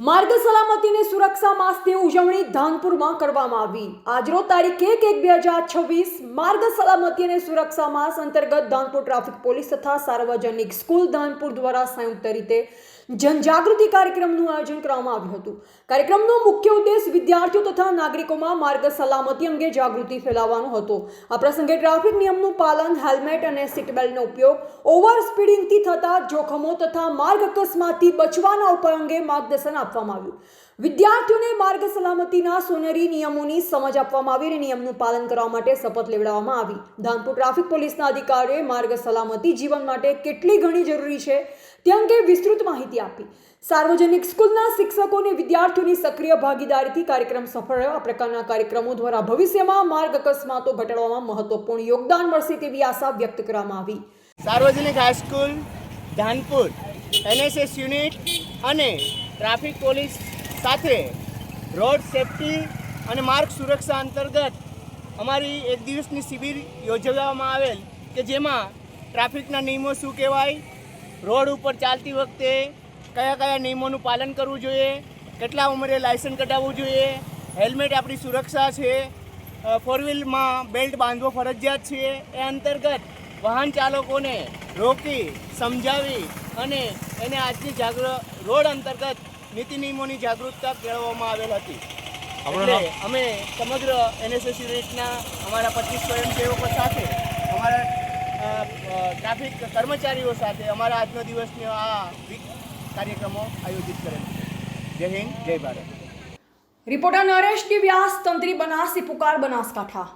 માર્ગ સલામતીને સુરક્ષા માસની ઉજવણી ધાનપુરમાં કરવામાં આવી. આજરો તારીખ એક એક બે હજાર છવ્વીસ માર્ગ સલામતી અને સુરક્ષા માસ અંતર્ગત ધાનપુર ટ્રાફિક પોલીસ તથા સાર્વજનિક સ્કૂલ ધાનપુર દ્વારા સંયુક્ત રીતે જનજાગૃતિ કાર્યક્રમનું આયોજન કરવામાં આવ્યું હતું. કાર્યક્રમનો મુખ્ય ઉદ્દેશ વિદ્યાર્થીઓ તથા નાગરિકોમાં માર્ગ સલામતી અંગે જાગૃતિ ફેલાવવાનો હતો. આ પ્રસંગે ટ્રાફિક નિયમનું પાલન, હેલ્મેટ અને સીટ બેલ્ટનો ઉપયોગ, ઓવર સ્પીડિંગથી થતા જોખમો તથા માર્ગ અકસ્માતથી બચવાના ઉપાય અંગે માર્ગદર્શન આપવામાં આવ્યું. વિદ્યાર્થીઓને માર્ગ સલામતીના સોનેરી નિયમોની સમજ આપવામાં આવી અને નિયમનું પાલન કરવા માટે શપથ લેવડાવવામાં આવી. ધાનપુર ટ્રાફિક પોલીસના અધિકારીએ માર્ગ સલામતી જીવન માટે કેટલી ઘણી જરૂરી છે તે અંગે વિસ્તૃત માહિતી આપી. સાર્વજનિક સ્કૂલના શિક્ષકો અને વિદ્યાર્થીઓની સક્રિય ભાગીદારીથી કાર્યક્રમ સફળ રહ્યો. આ પ્રકારના કાર્યક્રમો દ્વારા ભવિષ્યમાં માર્ગ અકસ્માતો ઘટાડવામાં મહત્વપૂર્ણ યોગદાન મળશે તેવી આશા વ્યક્ત કરવામાં આવી. સાર્વજનિક high school, Dhanpur, NSS unit અને ટ્રાફિક પોલીસ સાથે રોડ સેફટી અને માર્ગ સુરક્ષા અંતર્ગત અમારી એક દિવસની શિબિર યોજવામાં આવેલ કે જેમાં ટ્રાફિકના નિયમો શું કહેવાય, રોડ ઉપર ચાલતી વખતે કયા કયા નિયમોનું પાલન કરવું જોઈએ, કેટલા ઉંમરે લાયસન્સ કઢાવવું જોઈએ, હેલ્મેટ આપણી સુરક્ષા છે ફોર વ્હીલમાં બેલ્ટ બાંધવો ફરજિયાત છે, એ અંતર્ગત વાહન ચાલકોને રોકી, સમજાવી અને એને આજની જાગૃત રોડ અંતર્ગત નીતિ નિયમોની જાગૃતતા કેળવવામાં આવેલ હતી. એટલે અમે સમગ્ર એનએસએસ યુનિટના અમારા પચીસ સ્વયંસેવકો સાથે અમારા ટ્રાફિક કર્મચારીઓ સાથે અમારા આજનો દિવસનો આ વીક કાર્યક્રમો આયોજિત કરેલ છે. જય હિન્દ જય ભારત. રિપોર્ટર નરેશ વ્યાસ તંત્રી બનાસી પુકાર બનાસકાંઠા.